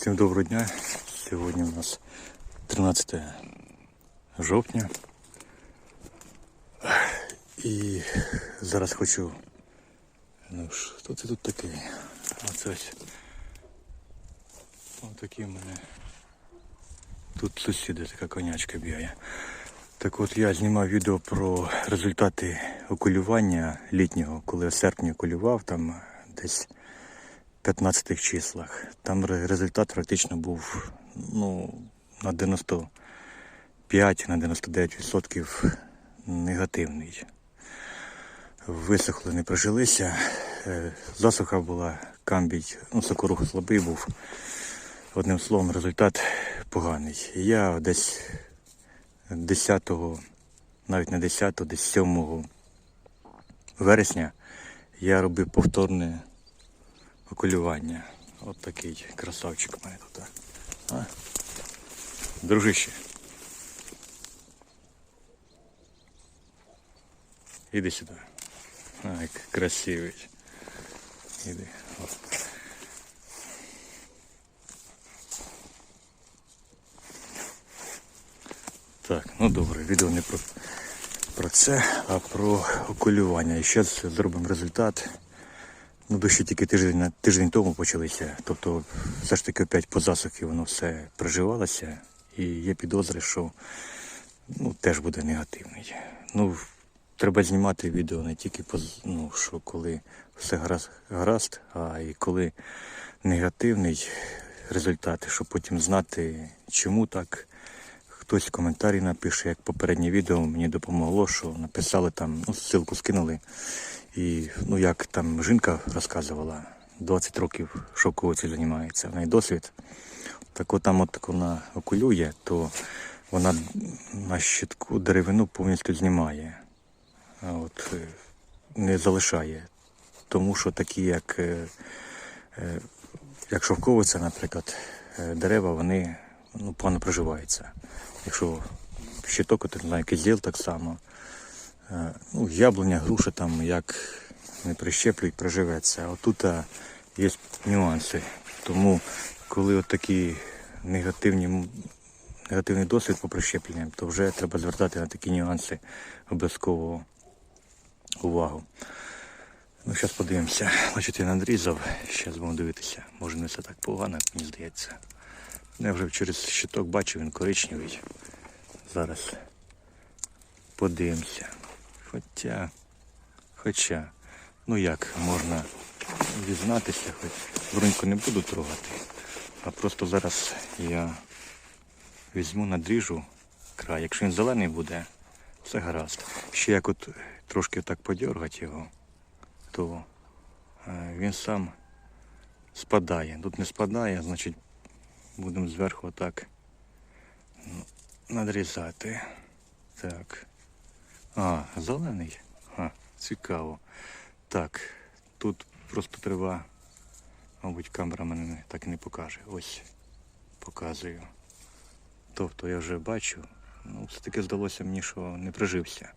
Всім доброго дня. Сьогодні у нас 13 жовтня. І зараз хочу. Ну хто це тут такий? Оце ось. Ось такі в мене. Тут сусіди така конячка бігає. Так от я знімав відео про результати окулювання літнього, коли я в серпні окулював, там десь 15 числах. Там результат практично був ну, на 95 на 99% негативний. Висохли, не прижилися. Е, Засуха була, камбій, ну, сокорух слабий був. Одним словом, результат поганий. Я десь 10, навіть не 10, десь 7 вересня я робив повторне окулювання. От такий красавчик мене тут. А? Дружище. Іди сюди. Ай, к- красивий. Іди. Так, ну добре, відео не про, про це, а про окулювання. І зараз зробимо результат. Ну, дощі тільки тиждень, тиждень тому почалися. Тобто, все ж таки опять по засухи воно все приживалося. І є підозри, що ну, теж буде негативний. Ну, треба знімати відео не тільки по, ну, що коли все гаразд, гаразд, а і коли негативний результат, щоб потім знати, чому так. Хтось в коментарі напише, як попереднє відео мені допомогло, що написали там, ну, ссылку скинули. І ну як там жінка розказувала, 20 років шовковиці займається, в неї досвід. Так от там от вона окулює, то вона на щитку деревину повністю знімає. От е, не залишає. Тому що такі, як, е, е, як шовковиця, наприклад, дерева, вони ну, погано проживаються. Якщо щиток, то знаю, кизіл так само. Е, Ну, яблуня, груша там як не прищеплюють, проживеться. А отут є нюанси. Тому коли от негативні, негативний досвід по прищепленням, то вже треба звертати на такі нюанси обов'язково увагу. Ну, зараз подивимося. Значить, я надрізав, зараз будемо дивитися. Може не все так погано, мені здається. Я вже через щиток бачив, він коричневий. Зараз подивимося. Хоча, хоча, ну як можна дізнатися, хоч бруньку не буду трогати, а просто зараз я візьму, надріжу край. Якщо він зелений буде, все гаразд. Ще як от трошки так подергати його, то е, він сам спадає. Тут не спадає, значить будемо зверху отак ну, надрізати. Так. А, зелений? А, цікаво. Так, тут просто треба, мабуть, камера мене так і не покаже. Ось показую. Тобто я вже бачу. Ну, все-таки здалося мені, що не прижився.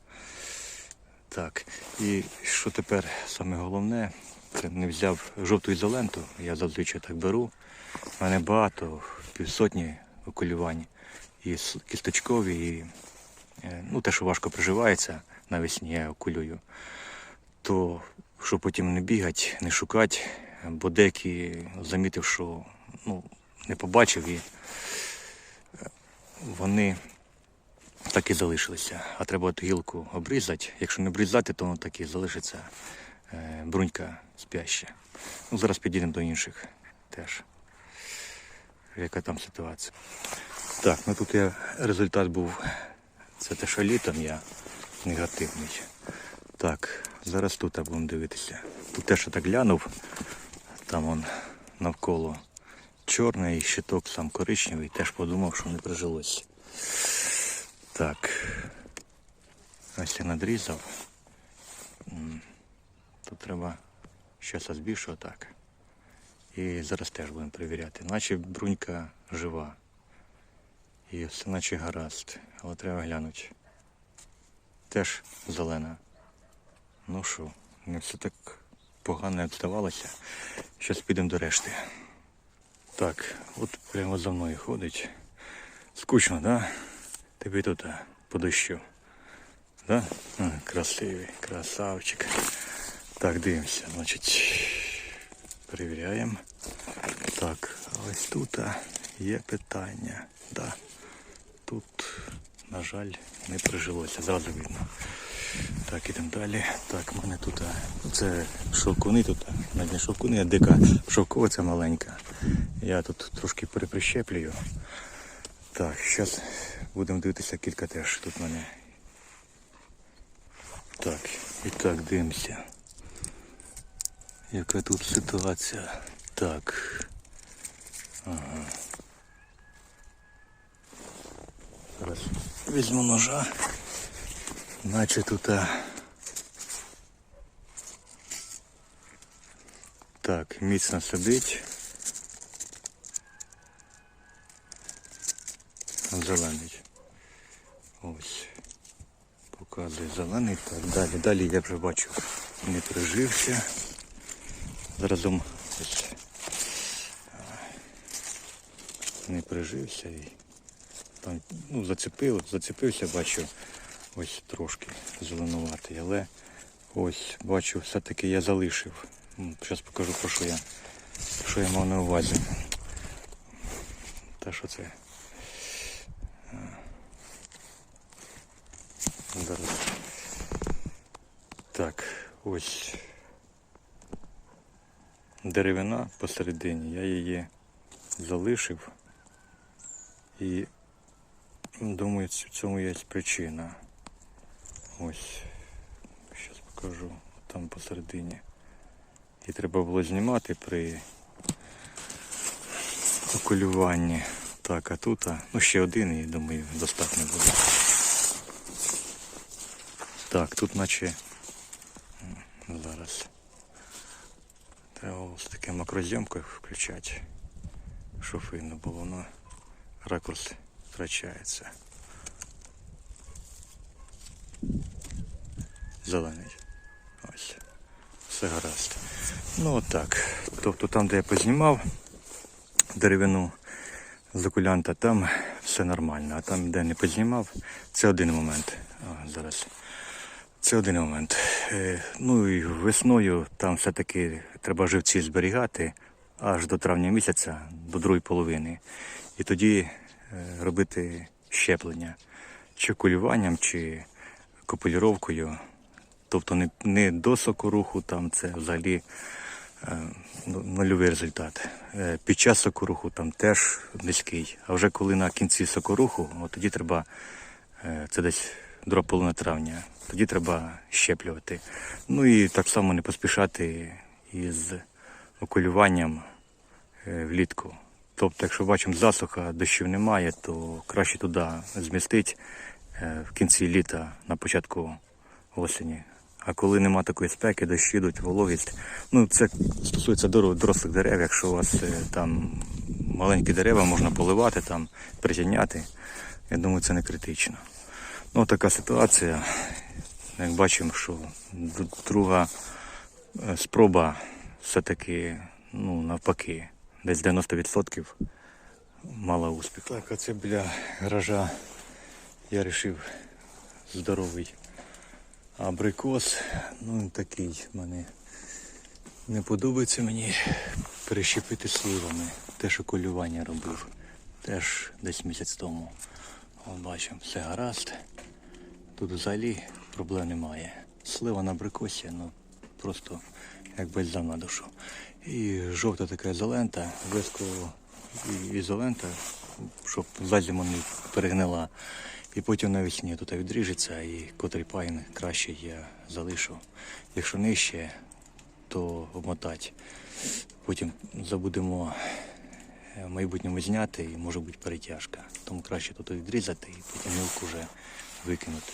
Так, і що тепер саме головне, не взяв жовту ізоленту, я зазвичай так беру. У мене багато, півсотні окулювань. І кісточкові, і Е, ну, те, що важко приживається навесні, я окулюю, то щоб потім не бігати, не шукати, бо деякі замітив, що ну, не побачив і е, вони так і залишилися. А треба от гілку обрізати. Якщо не обрізати, то воно так і залишиться е, брунька спяща. Ну, зараз підійдемо до інших теж. Яка там ситуація? Так, ну тут я результат був це те, що літом я негативний. Так, зараз тут будемо дивитися. Тут те, що так глянув, там он навколо чорний щиток сам коричневий, теж подумав, що не прижилось. Так. Ось я надрізав. Тут треба щось збільшу так. І зараз теж будемо перевіряти. Наче брунька жива. І все наче гаразд, але треба глянути. Теж зелена. Ну що, не все так погано здавалося. Зараз підемо до решти. Так, от прямо за мною ходить. Скучно, да? Тобі тут по дощу. Да? Красивий, красавчик. Так, дивимося, значить. Перевіряємо. Так, ось тут є питання. Да. Тут, на жаль, не прижилося, зразу видно. Так, ідемо далі. Так, в мене тут. ну, Це шовкуни тут, навіть не шовкуни, а дика шовкова це маленька. Я тут трошки переприщеплюю. Так, зараз будемо дивитися кілька теж тут в мене. Так, і так, дивимося. Яка тут ситуація? Так. Ага. Зараз візьму ножа. Наче тут. а, Так, міцно сидить. Зелений. Ось. Показує зелений. Так, далі. Далі я вже бачу. Не прижився. А, Не прижився і там, ну, зацепив, зацепився, бачу, ось трошки зеленуватий, але ось бачу, все-таки я залишив. Зараз покажу про що я. Що я мав на увазі. Та що це? Зараз. Так, ось деревина посередині, я її залишив і думаю, в цьому є причина. Ось, зараз покажу, там посередині. І треба було знімати при окулюванні. Так, а тут, ну ще один і думаю, достатньо буде. Так, тут наче зараз. Треба ось таке макрозйомкою включати, щоб видно було, воно ракурс втрачається. Зелений. Ось. Все гаразд. Ну отак. Тобто там, де я познімав деревину з окулянта, там все нормально. А там, де не познімав, це один момент. А, зараз. Це один момент. Е, Ну і весною там все-таки треба живці зберігати аж до травня місяця, до другої половини. І тоді е, робити щеплення чи кулюванням, чи копулюровкою. Тобто не, не до сокоруху, там це взагалі е, ну, нульовий результат. Е, під час сокоруху там теж низький. А вже коли на кінці сокоруху, от тоді треба, е, це десь друга половина травня, тоді треба щеплювати. Ну і так само не поспішати із окулюванням е, влітку. Тобто, якщо бачимо засуха, дощів немає, то краще туди змістити е, в кінці літа, на початку осені. А коли нема такої спеки, дощі йдуть, вологість. Ну, це стосується дорослих дерев. Якщо у вас е, там маленькі дерева, можна поливати, там, притягняти. Я думаю, це не критично. Ну, така ситуація. Як бачимо, що друга е, спроба все-таки, ну, навпаки, десь 90% мала успіх. Так, а це біля гаража я вирішив здоровий абрикос. Ну, такий мене не подобається мені перещепити сливами. Те, що колювання робив. Теж десь місяць тому. От бачимо, все гаразд. Тут взагалі проблем немає. Слива на абрикосі, ну просто як бальзам на душу. І жовта така ізолента, і- ізолента, щоб за зиму не перегнила. І потім навесні тут відріжеться і котрий пайн краще я залишу. Якщо нижче, то обмотати. Потім забудемо е, в майбутньому зняти і може бути перетяжка. Тому краще тут відрізати і потім мілку вже викинути.